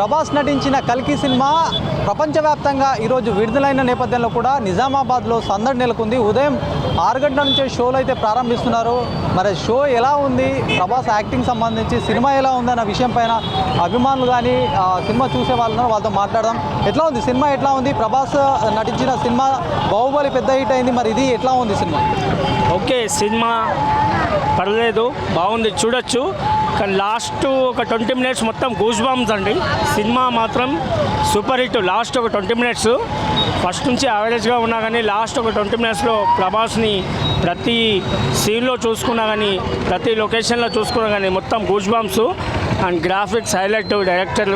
ప్రభాస్ నటించిన కల్కి సినిమా ప్రపంచవ్యాప్తంగా ఈరోజు విడుదలైన నేపథ్యంలో కూడా నిజామాబాద్లో సందడి నెలకొంది. ఉదయం ఆరు గంటల నుంచే షోలు అయితే ప్రారంభిస్తున్నారు. మరి షో ఎలా ఉంది? ప్రభాస్ యాక్టింగ్ సంబంధించి సినిమా ఎలా ఉంది అన్న విషయం పైన అభిమానులు కానీ ఆ, సినిమా చూసే వాళ్ళు వాళ్ళతో మాట్లాడదాం. ఎట్లా ఉంది? సినిమా ఎట్లా ఉంది? ప్రభాస్ నటించిన సినిమా బాహుబలి పెద్ద హిట్ అయింది. మరి ఇది ఎట్లా ఉంది సినిమా? ఓకే సినిమా పర్లేదు బాగుంది. చూడొచ్చు. కానీ లాస్ట్ ఒక ట్వంటీ మినిట్స్ మొత్తం గూస్ బాంబ్స్ అండి. సినిమా మాత్రం సూపర్ హిట్. లాస్ట్ ఒక ట్వంటీ మినిట్స్. ఫస్ట్ నుంచి యావరేజ్గా ఉన్నా కానీ లాస్ట్ ఒక ట్వంటీ మినిట్స్లో ప్రభాస్ని ప్రతి సీన్లో చూసుకున్నా కానీ ప్రతి లొకేషన్లో చూసుకున్నా కానీ మొత్తం goosebumps and graphics highlight director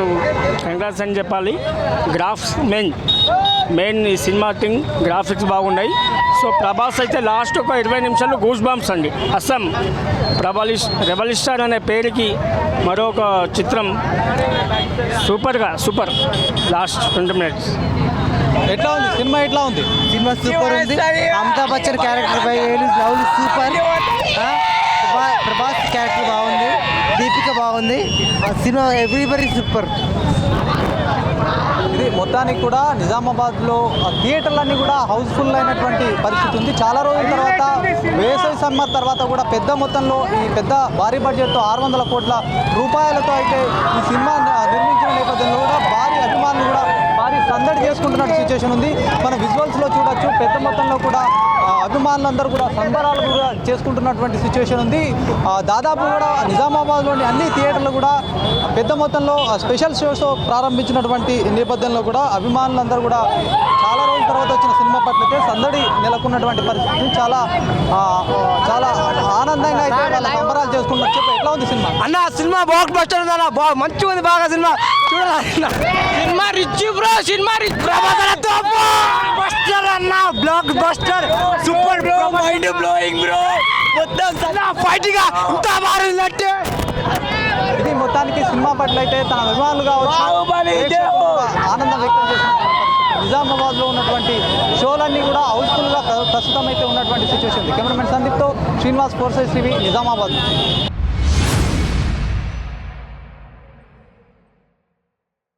వెంకటాజ్ అని చెప్పాలి. గ్రాఫ్స్ మెయిన్ మెయిన్ ఈ సినిమా థింగ్ గ్రాఫిక్స్ బాగున్నాయి. సో ప్రభాస్ అయితే లాస్ట్ ఒక ఇరవై నిమిషాలు గూస్ బాంబ్స్ అండి. అస్సాం ప్రభలిష్ రెబలిస్టార్ అనే పేరుకి మరొక చిత్రం సూపర్గా సూపర్. Last twenty minutes. ఎట్లా ఉంది? సినిమా ఎట్లా ఉంది? సినిమా సూపర్ ఉంది. Amitabh Bachchan character by love super. Prabhas character బాగుంది. దీపిక బాగుంది. ఆ సినిమా ఎవ్రీబడి సూపర్. మొత్తానికి కూడా నిజామాబాద్లో ఆ థియేటర్లన్నీ కూడా హౌస్ఫుల్ అయినటువంటి పరిస్థితి ఉంది. చాలా రోజుల తర్వాత వేసవి సమ్మర్ తర్వాత కూడా పెద్ద మొత్తంలో ఈ పెద్ద భారీ బడ్జెట్తో ఆరు వందల కోట్ల రూపాయలతో అయితే ఈ సినిమా నిర్మించిన నేపథ్యంలో కూడా భారీ అభిమానులు కూడా భారీ సందడి చేసుకుంటున్నట్టు సిచ్యువేషన్ ఉంది. మన విజువల్స్లో చూడొచ్చు. పెద్ద మొత్తంలో కూడా అభిమానులందరూ కూడా సంబరాలు కూడా చేసుకుంటున్నటువంటి సిచ్యువేషన్ ఉంది. దాదాపు కూడా నిజామాబాద్లోని అన్ని థియేటర్లు కూడా పెద్ద మొత్తంలో ఆ, స్పెషల్ షోస్ ప్రారంభించినటువంటి నేపథ్యంలో కూడా అభిమానులందరూ కూడా చాలా రోజుల తర్వాత వచ్చిన సినిమా పట్లయితే సందడి నెలకొన్నటువంటి పరిస్థితి చాలా చాలా ఆనందంగా అయితే వాళ్ళ సంబరాలు చేసుకుంటున్నారు చెప్పి ఎట్లా ఉంది సినిమా? అన్న సినిమా బాక్ బస్టర్ ఉందన్న బాగా మంచిగా ఉంది బాగా cinema. Cinema rich bro cinema rich buster అన్న blockbuster super bro mind blowing bro మొత్తం ఫైటింగ్ ఇంత బాగుందంటే ఇది మొత్తానికి సినిమా పట్ల అయితే తన అభిమానులుగా ఆనందం వ్యక్తం చేస్తున్నారు నిజామాబాద్లో ఉన్నటువంటి షోలన్నీ కూడా హౌస్ఫుల్గా ప్ర- ప్రస్తుతం అయితే ఉన్నటువంటి సిచ్యువేషన్ కెమెరామెన్ సందీప్తో శ్రీనివాస్ ఫోర్సెస్ టీవీ నిజామాబాద్